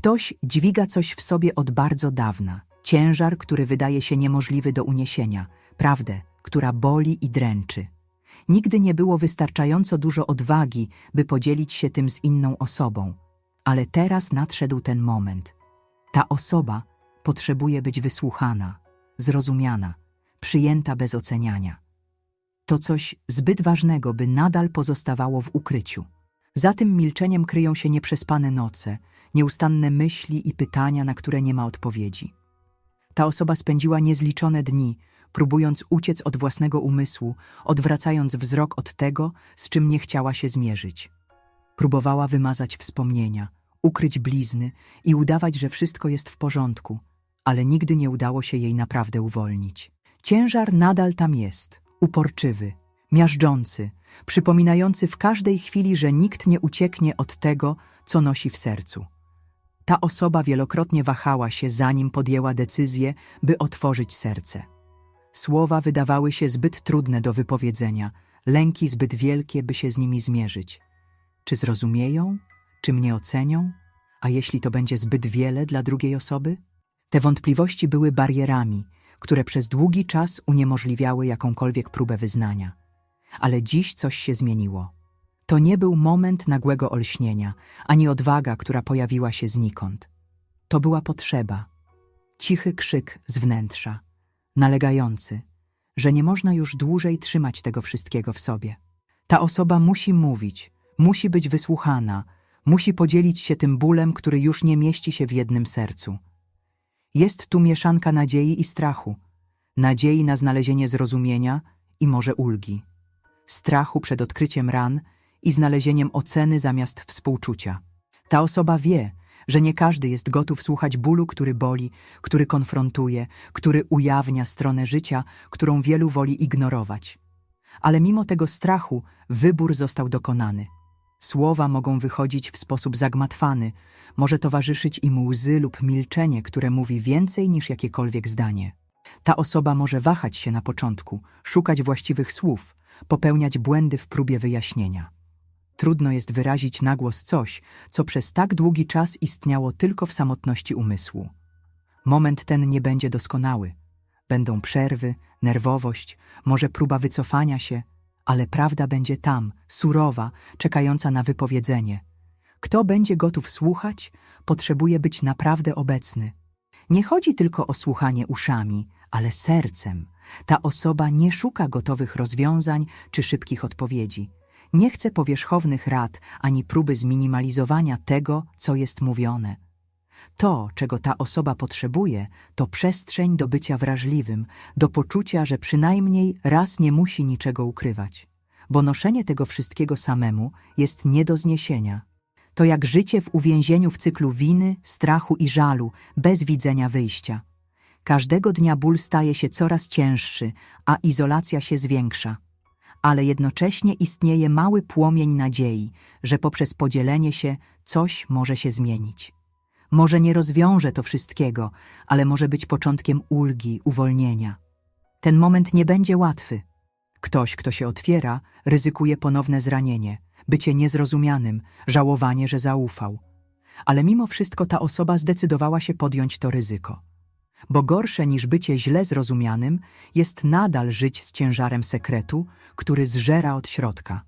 Ktoś dźwiga coś w sobie od bardzo dawna. Ciężar, który wydaje się niemożliwy do uniesienia. Prawdę, która boli i dręczy. Nigdy nie było wystarczająco dużo odwagi, by podzielić się tym z inną osobą. Ale teraz nadszedł ten moment. Ta osoba potrzebuje być wysłuchana, zrozumiana, przyjęta bez oceniania. To coś zbyt ważnego, by nadal pozostawało w ukryciu. Za tym milczeniem kryją się nieprzespane noce, nieustanne myśli i pytania, na które nie ma odpowiedzi. Ta osoba spędziła niezliczone dni, próbując uciec od własnego umysłu, odwracając wzrok od tego, z czym nie chciała się zmierzyć. Próbowała wymazać wspomnienia, ukryć blizny i udawać, że wszystko jest w porządku, ale nigdy nie udało się jej naprawdę uwolnić. Ciężar nadal tam jest, uporczywy, miażdżący, przypominający w każdej chwili, że nikt nie ucieknie od tego, co nosi w sercu. Ta osoba wielokrotnie wahała się, zanim podjęła decyzję, by otworzyć serce. Słowa wydawały się zbyt trudne do wypowiedzenia, lęki zbyt wielkie, by się z nimi zmierzyć. Czy zrozumieją? Czy mnie ocenią? A jeśli to będzie zbyt wiele dla drugiej osoby? Te wątpliwości były barierami, które przez długi czas uniemożliwiały jakąkolwiek próbę wyznania. Ale dziś coś się zmieniło. To nie był moment nagłego olśnienia, ani odwaga, która pojawiła się znikąd. To była potrzeba. Cichy krzyk z wnętrza, nalegający, że nie można już dłużej trzymać tego wszystkiego w sobie. Ta osoba musi mówić, musi być wysłuchana, musi podzielić się tym bólem, który już nie mieści się w jednym sercu. Jest tu mieszanka nadziei i strachu, nadziei na znalezienie zrozumienia i może ulgi, strachu przed odkryciem ran i znalezieniem oceny zamiast współczucia. Ta osoba wie, że nie każdy jest gotów słuchać bólu, który boli, który konfrontuje, który ujawnia stronę życia, którą wielu woli ignorować. Ale mimo tego strachu wybór został dokonany. Słowa mogą wychodzić w sposób zagmatwany, może towarzyszyć im łzy lub milczenie, które mówi więcej niż jakiekolwiek zdanie. Ta osoba może wahać się na początku, szukać właściwych słów, popełniać błędy w próbie wyjaśnienia. Trudno jest wyrazić na głos coś, co przez tak długi czas istniało tylko w samotności umysłu. Moment ten nie będzie doskonały. Będą przerwy, nerwowość, może próba wycofania się, ale prawda będzie tam, surowa, czekająca na wypowiedzenie. Kto będzie gotów słuchać, potrzebuje być naprawdę obecny. Nie chodzi tylko o słuchanie uszami, ale sercem. Ta osoba nie szuka gotowych rozwiązań czy szybkich odpowiedzi. Nie chce powierzchownych rad ani próby zminimalizowania tego, co jest mówione. To, czego ta osoba potrzebuje, to przestrzeń do bycia wrażliwym, do poczucia, że przynajmniej raz nie musi niczego ukrywać. Bo noszenie tego wszystkiego samemu jest nie do zniesienia. To jak życie w uwięzieniu w cyklu winy, strachu i żalu, bez widzenia wyjścia. Każdego dnia ból staje się coraz cięższy, a izolacja się zwiększa. Ale jednocześnie istnieje mały płomień nadziei, że poprzez podzielenie się coś może się zmienić. Może nie rozwiąże to wszystkiego, ale może być początkiem ulgi, uwolnienia. Ten moment nie będzie łatwy. Ktoś, kto się otwiera, ryzykuje ponowne zranienie, bycie niezrozumianym, żałowanie, że zaufał. Ale mimo wszystko ta osoba zdecydowała się podjąć to ryzyko. Bo gorsze niż bycie źle zrozumianym jest nadal żyć z ciężarem sekretu, który zżera od środka.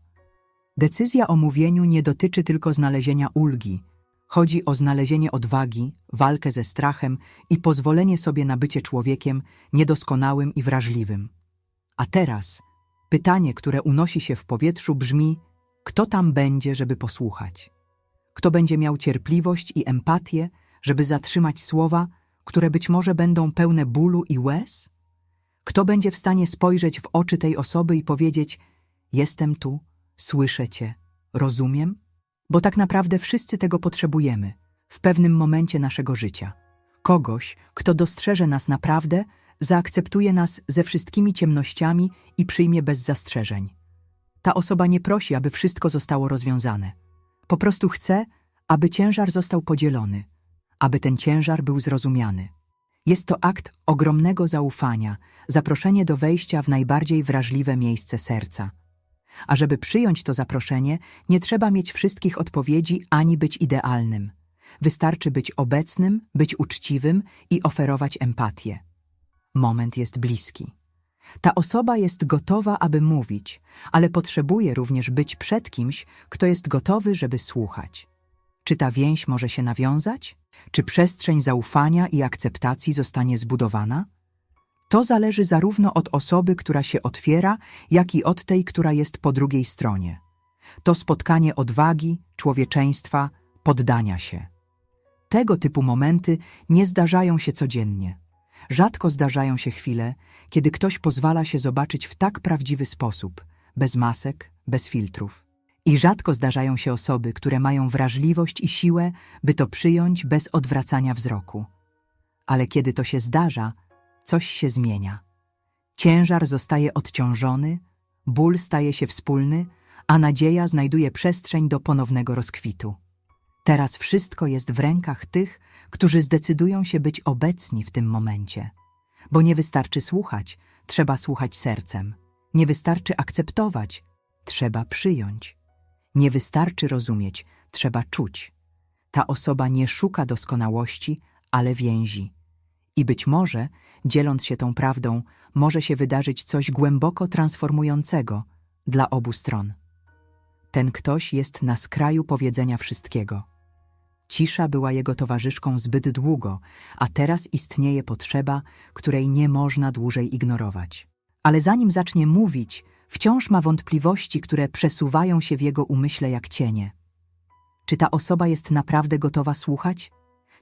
Decyzja o mówieniu nie dotyczy tylko znalezienia ulgi. Chodzi o znalezienie odwagi, walkę ze strachem i pozwolenie sobie na bycie człowiekiem niedoskonałym i wrażliwym. A teraz pytanie, które unosi się w powietrzu brzmi: kto tam będzie, żeby posłuchać? Kto będzie miał cierpliwość i empatię, żeby zatrzymać słowa, które być może będą pełne bólu i łez? Kto będzie w stanie spojrzeć w oczy tej osoby i powiedzieć: Jestem tu, słyszę cię, rozumiem? Bo tak naprawdę wszyscy tego potrzebujemy w pewnym momencie naszego życia. Kogoś, kto dostrzeże nas naprawdę, zaakceptuje nas ze wszystkimi ciemnościami i przyjmie bez zastrzeżeń. Ta osoba nie prosi, aby wszystko zostało rozwiązane. Po prostu chce, aby ciężar został podzielony, aby ten ciężar był zrozumiany. Jest to akt ogromnego zaufania, zaproszenie do wejścia w najbardziej wrażliwe miejsce serca. A żeby przyjąć to zaproszenie, nie trzeba mieć wszystkich odpowiedzi ani być idealnym. Wystarczy być obecnym, być uczciwym i oferować empatię. Moment jest bliski. Ta osoba jest gotowa, aby mówić, ale potrzebuje również być przed kimś, kto jest gotowy, żeby słuchać. Czy ta więź może się nawiązać? Czy przestrzeń zaufania i akceptacji zostanie zbudowana? To zależy zarówno od osoby, która się otwiera, jak i od tej, która jest po drugiej stronie. To spotkanie odwagi, człowieczeństwa, poddania się. Tego typu momenty nie zdarzają się codziennie. Rzadko zdarzają się chwile, kiedy ktoś pozwala się zobaczyć w tak prawdziwy sposób, bez masek, bez filtrów. I rzadko zdarzają się osoby, które mają wrażliwość i siłę, by to przyjąć bez odwracania wzroku. Ale kiedy to się zdarza, coś się zmienia. Ciężar zostaje odciążony, ból staje się wspólny, a nadzieja znajduje przestrzeń do ponownego rozkwitu. Teraz wszystko jest w rękach tych, którzy zdecydują się być obecni w tym momencie. Bo nie wystarczy słuchać, trzeba słuchać sercem. Nie wystarczy akceptować, trzeba przyjąć. Nie wystarczy rozumieć, trzeba czuć. Ta osoba nie szuka doskonałości, ale więzi. I być może, dzieląc się tą prawdą, może się wydarzyć coś głęboko transformującego dla obu stron. Ten ktoś jest na skraju powiedzenia wszystkiego. Cisza była jego towarzyszką zbyt długo, a teraz istnieje potrzeba, której nie można dłużej ignorować. Ale zanim zacznie mówić, wciąż ma wątpliwości, które przesuwają się w jego umyśle jak cienie. Czy ta osoba jest naprawdę gotowa słuchać?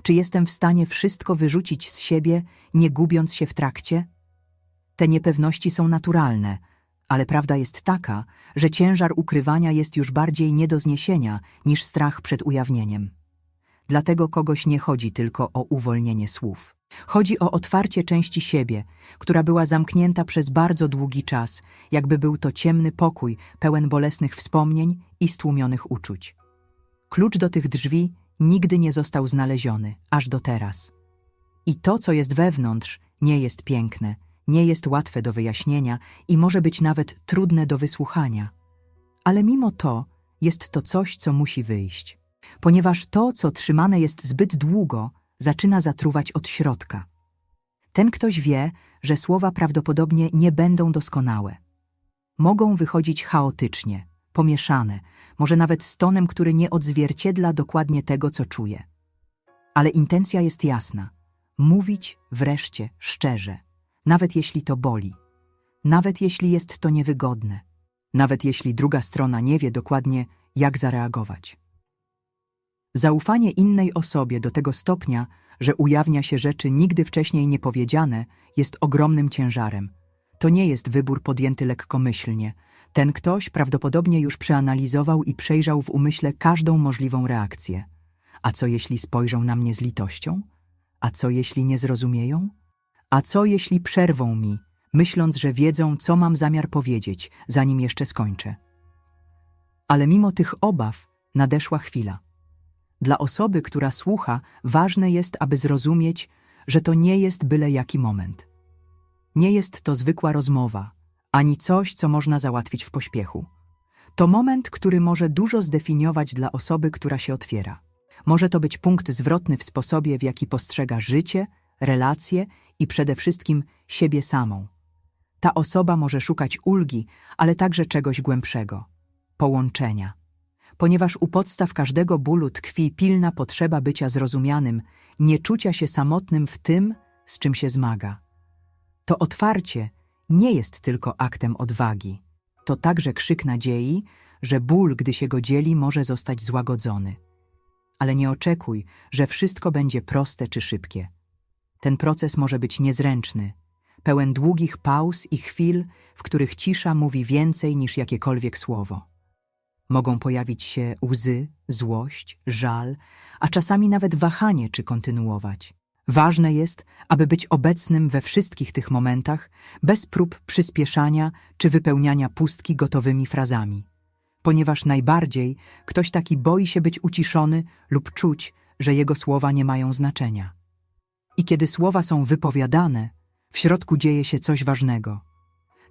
Czy jestem w stanie wszystko wyrzucić z siebie, nie gubiąc się w trakcie? Te niepewności są naturalne, ale prawda jest taka, że ciężar ukrywania jest już bardziej nie do zniesienia niż strach przed ujawnieniem. Dlatego kogoś nie chodzi tylko o uwolnienie słów. Chodzi o otwarcie części siebie, która była zamknięta przez bardzo długi czas, jakby był to ciemny pokój, pełen bolesnych wspomnień i stłumionych uczuć. Klucz do tych drzwi nigdy nie został znaleziony, aż do teraz. I to, co jest wewnątrz, nie jest piękne, nie jest łatwe do wyjaśnienia i może być nawet trudne do wysłuchania. Ale mimo to jest to coś, co musi wyjść, ponieważ to, co trzymane jest zbyt długo, zaczyna zatruwać od środka. Ten ktoś wie, że słowa prawdopodobnie nie będą doskonałe. Mogą wychodzić chaotycznie, pomieszane, może nawet z tonem, który nie odzwierciedla dokładnie tego, co czuje. Ale intencja jest jasna. Mówić wreszcie szczerze, nawet jeśli to boli, nawet jeśli jest to niewygodne, nawet jeśli druga strona nie wie dokładnie, jak zareagować. Zaufanie innej osobie do tego stopnia, że ujawnia się rzeczy nigdy wcześniej niepowiedziane, jest ogromnym ciężarem. To nie jest wybór podjęty lekkomyślnie. Ten ktoś prawdopodobnie już przeanalizował i przejrzał w umyśle każdą możliwą reakcję. A co jeśli spojrzą na mnie z litością? A co jeśli nie zrozumieją? A co jeśli przerwą mi, myśląc, że wiedzą, co mam zamiar powiedzieć, zanim jeszcze skończę? Ale mimo tych obaw nadeszła chwila. Dla osoby, która słucha, ważne jest, aby zrozumieć, że to nie jest byle jaki moment. Nie jest to zwykła rozmowa, ani coś, co można załatwić w pośpiechu. To moment, który może dużo zdefiniować dla osoby, która się otwiera. Może to być punkt zwrotny w sposobie, w jaki postrzega życie, relacje i przede wszystkim siebie samą. Ta osoba może szukać ulgi, ale także czegoś głębszego połączenia ponieważ u podstaw każdego bólu tkwi pilna potrzeba bycia zrozumianym, nie czucia się samotnym w tym, z czym się zmaga. To otwarcie nie jest tylko aktem odwagi, to także krzyk nadziei, że ból, gdy się go dzieli, może zostać złagodzony. Ale nie oczekuj, że wszystko będzie proste czy szybkie. Ten proces może być niezręczny, pełen długich pauz i chwil, w których cisza mówi więcej niż jakiekolwiek słowo. Mogą pojawić się łzy, złość, żal, a czasami nawet wahanie, czy kontynuować. Ważne jest, aby być obecnym we wszystkich tych momentach, bez prób przyspieszania czy wypełniania pustki gotowymi frazami. Ponieważ najbardziej ktoś taki boi się być uciszony lub czuć, że jego słowa nie mają znaczenia. I kiedy słowa są wypowiadane, w środku dzieje się coś ważnego.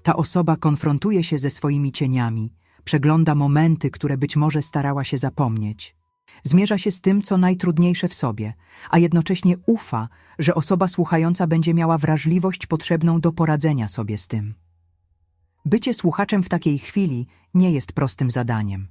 Ta osoba konfrontuje się ze swoimi cieniami, przegląda momenty, które być może starała się zapomnieć. zmierza się z tym, co najtrudniejsze w sobie, a jednocześnie ufa, że osoba słuchająca będzie miała wrażliwość potrzebną do poradzenia sobie z tym. Bycie słuchaczem w takiej chwili nie jest prostym zadaniem.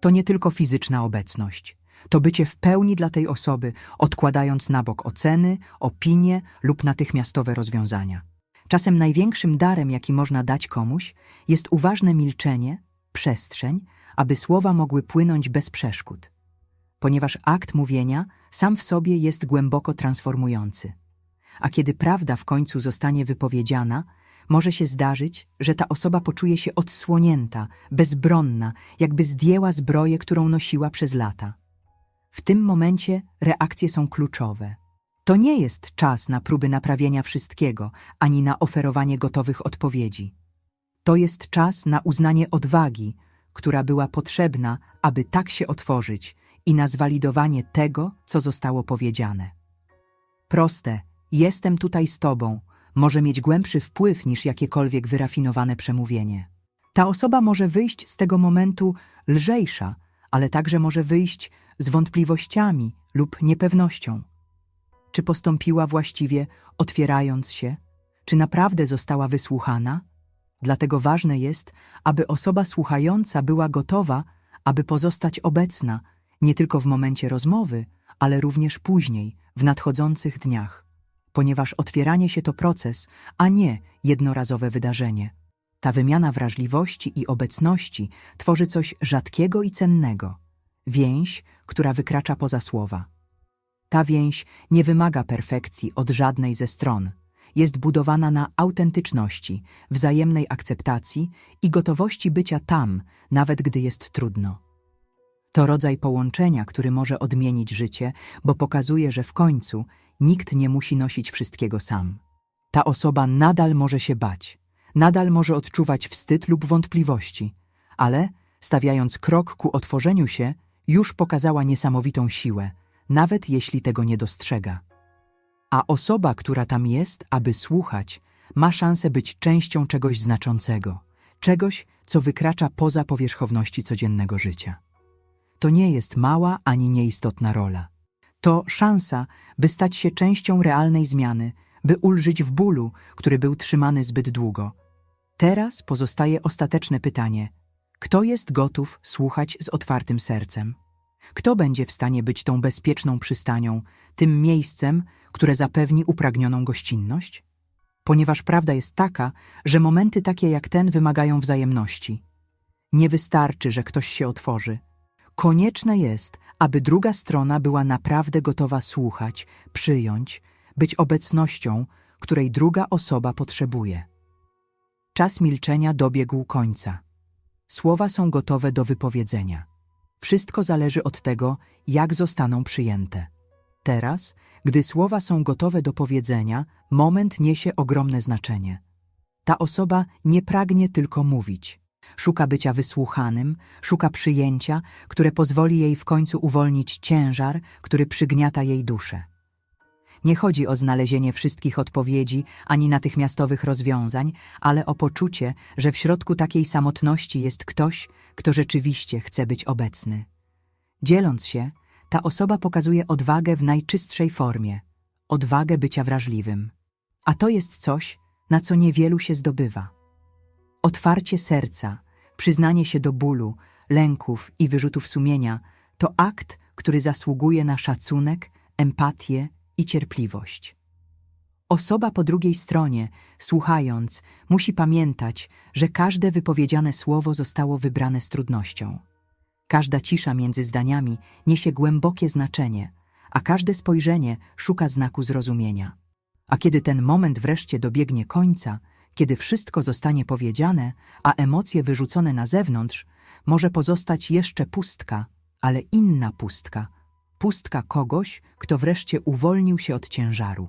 To nie tylko fizyczna obecność. To bycie w pełni dla tej osoby, odkładając na bok oceny, opinie lub natychmiastowe rozwiązania. Czasem największym darem, jaki można dać komuś, jest uważne milczenie, przestrzeń, aby słowa mogły płynąć bez przeszkód. Ponieważ akt mówienia sam w sobie jest głęboko transformujący. A kiedy prawda w końcu zostanie wypowiedziana, może się zdarzyć, że ta osoba poczuje się odsłonięta, bezbronna, jakby zdjęła zbroję, którą nosiła przez lata. W tym momencie reakcje są kluczowe. To nie jest czas na próby naprawienia wszystkiego, ani na oferowanie gotowych odpowiedzi. To jest czas na uznanie odwagi, która była potrzebna, aby tak się otworzyć i na zwalidowanie tego, co zostało powiedziane. Proste, jestem tutaj z tobą, może mieć głębszy wpływ niż jakiekolwiek wyrafinowane przemówienie. Ta osoba może wyjść z tego momentu lżejsza, ale także może wyjść z wątpliwościami lub niepewnością. Czy postąpiła właściwie, otwierając się? Czy naprawdę została wysłuchana? Dlatego ważne jest, aby osoba słuchająca była gotowa, aby pozostać obecna, nie tylko w momencie rozmowy, ale również później, w nadchodzących dniach. Ponieważ otwieranie się to proces, a nie jednorazowe wydarzenie. Ta wymiana wrażliwości i obecności tworzy coś rzadkiego i cennego. Więź, która wykracza poza słowa. Ta więź nie wymaga perfekcji od żadnej ze stron. Jest budowana na autentyczności, wzajemnej akceptacji i gotowości bycia tam, nawet gdy jest trudno. To rodzaj połączenia, który może odmienić życie, bo pokazuje, że w końcu nikt nie musi nosić wszystkiego sam. Ta osoba nadal może się bać, nadal może odczuwać wstyd lub wątpliwości, ale stawiając krok ku otworzeniu się, już pokazała niesamowitą siłę, nawet jeśli tego nie dostrzega. A osoba, która tam jest, aby słuchać, ma szansę być częścią czegoś znaczącego, czegoś, co wykracza poza powierzchowności codziennego życia. To nie jest mała ani nieistotna rola. To szansa, by stać się częścią realnej zmiany, by ulżyć w bólu, który był trzymany zbyt długo. Teraz pozostaje ostateczne pytanie: kto jest gotów słuchać z otwartym sercem? Kto będzie w stanie być tą bezpieczną przystanią, tym miejscem, które zapewni upragnioną gościnność? Ponieważ prawda jest taka, że momenty takie jak ten wymagają wzajemności. Nie wystarczy, że ktoś się otworzy. Konieczne jest, aby druga strona była naprawdę gotowa słuchać, przyjąć, być obecnością, której druga osoba potrzebuje. Czas milczenia dobiegł końca. Słowa są gotowe do wypowiedzenia. Wszystko zależy od tego, jak zostaną przyjęte. Teraz, gdy słowa są gotowe do powiedzenia, moment niesie ogromne znaczenie. Ta osoba nie pragnie tylko mówić. Szuka bycia wysłuchanym, szuka przyjęcia, które pozwoli jej w końcu uwolnić ciężar, który przygniata jej duszę. Nie chodzi o znalezienie wszystkich odpowiedzi ani natychmiastowych rozwiązań, ale o poczucie, że w środku takiej samotności jest ktoś, kto rzeczywiście chce być obecny. Dzieląc się, ta osoba pokazuje odwagę w najczystszej formie odwagę bycia wrażliwym. A to jest coś, na co niewielu się zdobywa. Otwarcie serca, przyznanie się do bólu, lęków i wyrzutów sumienia to akt, który zasługuje na szacunek, empatię i cierpliwość. Osoba po drugiej stronie, słuchając, musi pamiętać, że każde wypowiedziane słowo zostało wybrane z trudnością. Każda cisza między zdaniami niesie głębokie znaczenie, a każde spojrzenie szuka znaku zrozumienia. A kiedy ten moment wreszcie dobiegnie końca, kiedy wszystko zostanie powiedziane, a emocje wyrzucone na zewnątrz, może pozostać jeszcze pustka, ale inna pustka, pustka kogoś, kto wreszcie uwolnił się od ciężaru.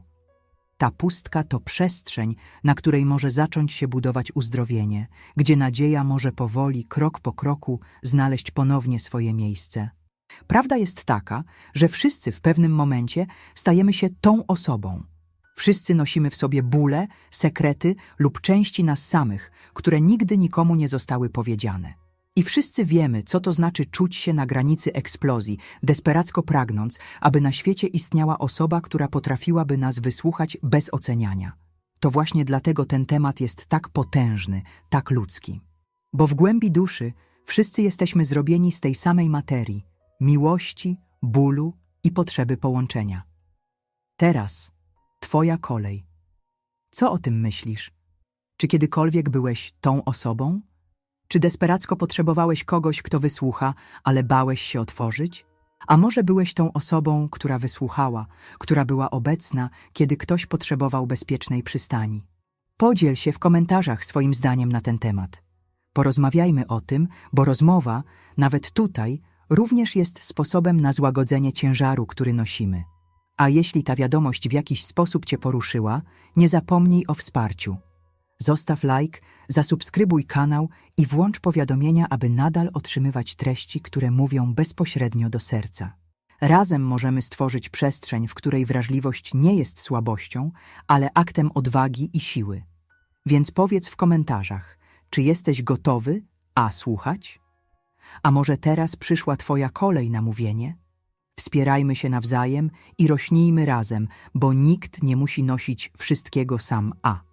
Ta pustka to przestrzeń, na której może zacząć się budować uzdrowienie, gdzie nadzieja może powoli, krok po kroku, znaleźć ponownie swoje miejsce. Prawda jest taka, że wszyscy w pewnym momencie stajemy się tą osobą. Wszyscy nosimy w sobie bóle, sekrety lub części nas samych, które nigdy nikomu nie zostały powiedziane. I wszyscy wiemy, co to znaczy czuć się na granicy eksplozji, desperacko pragnąc, aby na świecie istniała osoba, która potrafiłaby nas wysłuchać bez oceniania. To właśnie dlatego ten temat jest tak potężny, tak ludzki. Bo w głębi duszy wszyscy jesteśmy zrobieni z tej samej materii miłości, bólu i potrzeby połączenia. Teraz Twoja kolej. Co o tym myślisz? Czy kiedykolwiek byłeś tą osobą? Czy desperacko potrzebowałeś kogoś, kto wysłucha, ale bałeś się otworzyć? A może byłeś tą osobą, która wysłuchała, która była obecna, kiedy ktoś potrzebował bezpiecznej przystani? Podziel się w komentarzach swoim zdaniem na ten temat. Porozmawiajmy o tym, bo rozmowa, nawet tutaj, również jest sposobem na złagodzenie ciężaru, który nosimy. A jeśli ta wiadomość w jakiś sposób Cię poruszyła, nie zapomnij o wsparciu. Zostaw like, zasubskrybuj kanał i włącz powiadomienia, aby nadal otrzymywać treści, które mówią bezpośrednio do serca. Razem możemy stworzyć przestrzeń, w której wrażliwość nie jest słabością, ale aktem odwagi i siły. Więc powiedz w komentarzach, czy jesteś gotowy, a słuchać? A może teraz przyszła Twoja kolej na mówienie? Wspierajmy się nawzajem i rośnijmy razem, bo nikt nie musi nosić wszystkiego sam a.